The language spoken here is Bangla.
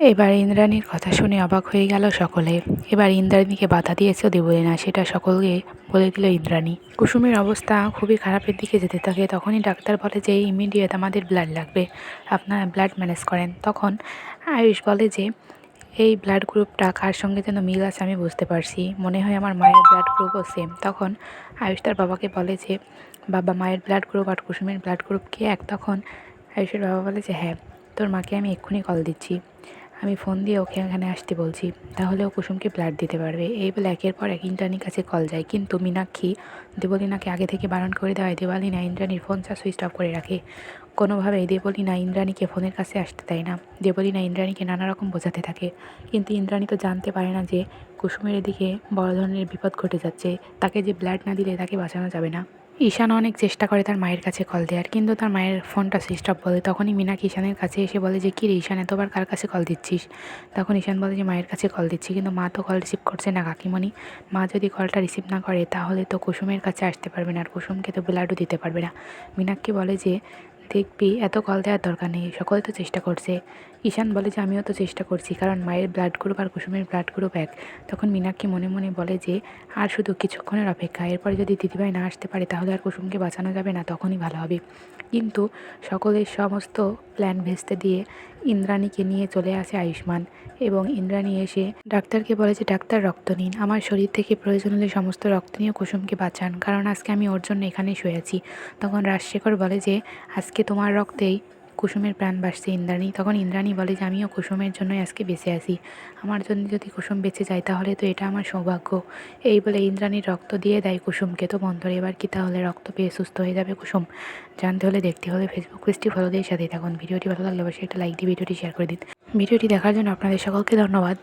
এবার ইন্দ্রাণীর কথা শুনে অবাক হয়ে গেল সকলে। এবার ইন্দ্রাণীকে বাধা দিয়েছে দেবলীনা, সেটা সকলকে বলে দিল ইন্দ্রাণী। কুসুমের অবস্থা খুবই খারাপের দিকে যেতে থাকে, তখনই ডাক্তার বলে যে ইমিডিয়েট আমাদের ব্লাড লাগবে। আপনারা ব্লাড ম্যানেজ করেন। তখন আয়ুষ বলে যে, এই ব্লাড গ্রুপটা কার সঙ্গে যেন মিল আছে আমি বুঝতে পারছি। মনে হয় আমার মায়ের ব্লাড গ্রুপও সেম তখন আয়ুষ তার বাবাকে বলে যে, বাবা, মায়ের ব্লাড গ্রুপ আর কুসুমের ব্লাড গ্রুপ কি এক? তখন আয়ুষের বাবা বলে যে হ্যাঁ তোর মাকে আমি এক্ষুনি কল দিচ্ছি। আমি ফোন দিয়ে ওকে এখানে আসতে বলছি। তাহলে ও কুসুমকে ব্লাড দিতে পারবে। এই বলে একের পর এক ইন্দ্রাণীর কাছে কল যায়। কিন্তু মীনাক্ষী দেবলীনাকে আগে থেকে বারণ করে দেওয়ায় দেবালিনা ইন্দ্রাণীর ফোন চা সুইচ অফ করে রাখে। কোনোভাবেই দেবলীনা ইন্দ্রাণীকে ফোনের কাছে আসতে দেয় না। দেবলীনা ইন্দ্রাণীকে নানা রকম বোঝাতে থাকে। কিন্তু ইন্দ্রাণী তো জানতে পারে না যে কুসুমের এদিকে বড় ধরনের বিপদ ঘটে যাচ্ছে। তাকে যে ব্লাড না দিলে তাকে বাঁচানো যাবে না। ঈশান অনেক চেষ্টা করে তার মায়ের কাছে কল দেওয়ার, কিন্তু তার মায়ের ফোনটা সুইচ অফ বলে। তখনই মিনাক ঈশানের কাছে এসে বলে যে, কী রে ঈশান, এতবার কার কাছে কল দিচ্ছিস? তখন ঈশান বলে যে, মায়ের কাছে কল দিচ্ছি, কিন্তু মা তো কল রিসিভ করছে না, কাকিমণি। মা যদি কলটা রিসিভ না করে, তাহলে তো কুসুমের কাছে আসতে পারবে না, আর কুসুমকে তো ব্লাডও দিতে পারবে না। মীনাক্ষী বলে যে দেখবি, এত কল দেওয়ার দরকার নেই, সকলে তো চেষ্টা করছে। ঈশান বলে যে, আমিও তো চেষ্টা করছি, কারণ মায়ের ব্লাড গ্রুপ আর কুসুমের ব্লাড গ্রুপ এক। তখন মীনাক্ষী মনে মনে বলে যে, আর শুধু কিছুক্ষণের অপেক্ষা, এরপরে যদি দিদিভাই না আসতে পারে, তাহলে আর কুসুমকে বাঁচানো যাবে না, তখনই ভালো হবে। কিন্তু সকলের সমস্ত প্ল্যান ভেস্তে দিয়ে ইন্দ্রাণীকে নিয়ে চলে আসে আয়ুষ্মান এবং ইন্দ্রাণী এসে ডাক্তারকে বলে যে, ডাক্তার, রক্ত নিন। আমার শরীর থেকে প্রয়োজন হলে সমস্ত রক্ত নিয়ে কুসুমকে বাঁচান। কারণ আজকে আমি ওর জন্য এখানে শুয়েছি তখন রাজশেখর বলে যে, আজকে তোমার রক্তেই কুসুমের প্রাণ বাসছে ইন্দ্রাণী। তখন ইন্দ্রাণী বলে যে, আমিও কুসুমের জন্যই আজকে বেঁচে আসি আমার জন্য যদি কুসুম বেঁচে যায়, তাহলে তো এটা আমার সৌভাগ্য। এই বলে ইন্দ্রাণীর রক্ত দিয়ে দেয় কুসুমকে। তো বন্ধুরা, এবার কি তাহলে রক্ত পেয়ে সুস্থ হয়ে যাবে কুসুম? জানতে হলে দেখতে হলে ফেসবুক পেজটি ফলো দিয়ে সাথে থাকুন। ভিডিওটি ভালো লাগলে অবশ্যই একটা লাইক দিয়ে ভিডিওটি শেয়ার করে দিন। ভিডিওটি দেখার জন্য আপনাদের সকলকে ধন্যবাদ।